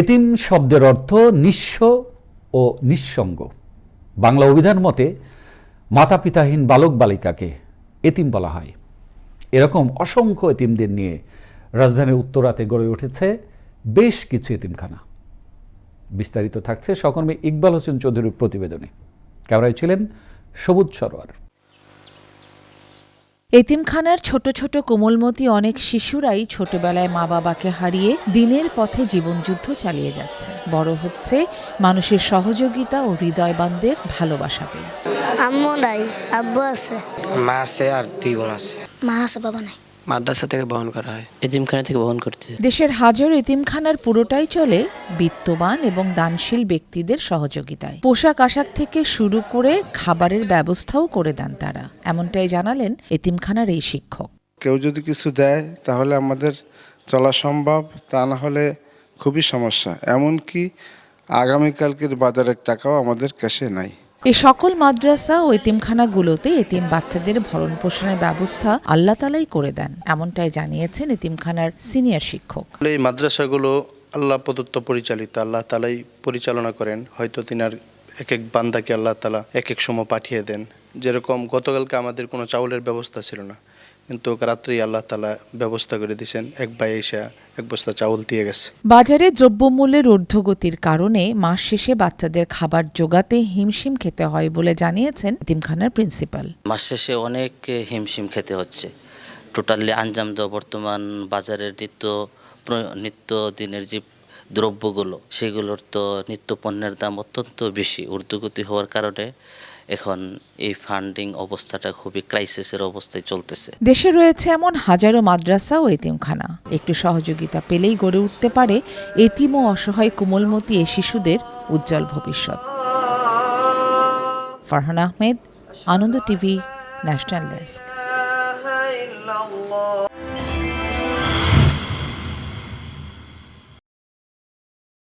এতিম শব্দের অর্থ নিঃস্ব ও নিঃসঙ্গ। বাংলা অভিধান মতে মাতা পিতাহীন বালক বালিকাকে এতিম বলা হয়। এরকম অসংখ্য এতিমদের নিয়ে রাজধানীর উত্তরাতে গড়ে উঠেছে বেশ কিছু এতিমখানা। বিস্তারিত থাকছে সহকর্মী ইকবাল হোসেন চৌধুরীর প্রতিবেদনে। ক্যামেরায় ছিলেন সবুজ সরোয়ার। এতিমখানার ছোট ছোট কোমলমতি অনেক শিশুরাই ছোটবেলায় মা বাবাকে হারিয়ে দিনের পথে জীবনযুদ্ধ চালিয়ে যাচ্ছে। বড় হচ্ছে মানুষের সহযোগিতা ও হৃদয়বানদের ভালোবাসা পেয়ে। আম্মু নাই আব্বু আছে। মা আছে আর দুই বোন আছে। মা আছে বাবা নাই। মাদ্রাসা থেকে বহন করা হয়। এতিমখানা থেকে বহন করতে দেশের হাজার এতিমখানার পুরোটাই চলে বিত্তবান এবং দানশীল ব্যক্তিদের সহযোগিতায়। পোশাক আশাক থেকে শুরু করে খাবারের ব্যবস্থাও করে দেন তারা। এমনটাই জানালেন এতিমখানার এই শিক্ষক। কেউ যদি কিছু দেয় তাহলে আমাদের চলা সম্ভব তা না হলে খুবই সমস্যা। এমনকি আগামীকালকের বাজারের টাকাও আমাদের ক্যাশে নাই। এই সকল মাদ্রাসা ও এতিমখানাগুলোতে এতিম বাচ্চাদের ভরণ পোষণের ব্যবস্থা আল্লাহ তালাই করে দেন, এমনটাই জানিয়েছেন এতিমখানার সিনিয়র শিক্ষক। এই মাদ্রাসাগুলো আল্লাহ প্রদত্ত পরিচালিত, আল্লাহ তালাই পরিচালনা করেন, হয়তো তিনি আর এক এক বান্দাকে আল্লাহ তালা এক এক সময় পাঠিয়ে দেন। যেরকম গতকালকে আমাদের কোনো চাউলের ব্যবস্থা ছিল না। কিন্তু রাত্রি আল্লাহ তালা ব্যবস্থা করে দিয়েছেন এক ভাই এসে এক বস্তা চাউল দিয়ে গেছে। বাজারে দ্রব্যমূল্যের ঊর্ধ্বগতির কারণে মাস শেষে বাচ্চাদের খাবার জোগাতে হিমশিম খেতে হয় বলে জানিয়েছেন এতিমখানার প্রিন্সিপাল। মাস শেষে অনেক হিমশিম খেতে হচ্ছে। টোটালি আঞ্জাম দেওয়া বর্তমান বাজারের নিত্য নিত্য দিনের যে দ্রব্যগুলো সেগুলোর তো নিত্য পণ্যের দাম অত্যন্ত বেশি। ঊর্ধ্বগতি হওয়ার কারণে এখন এই ফান্ডিং অবস্থাটা খুবই ক্রাইসিসের অবস্থায় চলতেছে। দেশে রয়েছে এমন হাজারো মাদ্রাসা ও এতিমখানা। একটু সহযোগিতা পেলেই গড়ে উঠতে পারে এতিম ও অসহায় কোমলমতি এ শিশুদের উজ্জ্বল ভবিষ্যৎ। Farhan Ahmed, Ananda TV, national desk.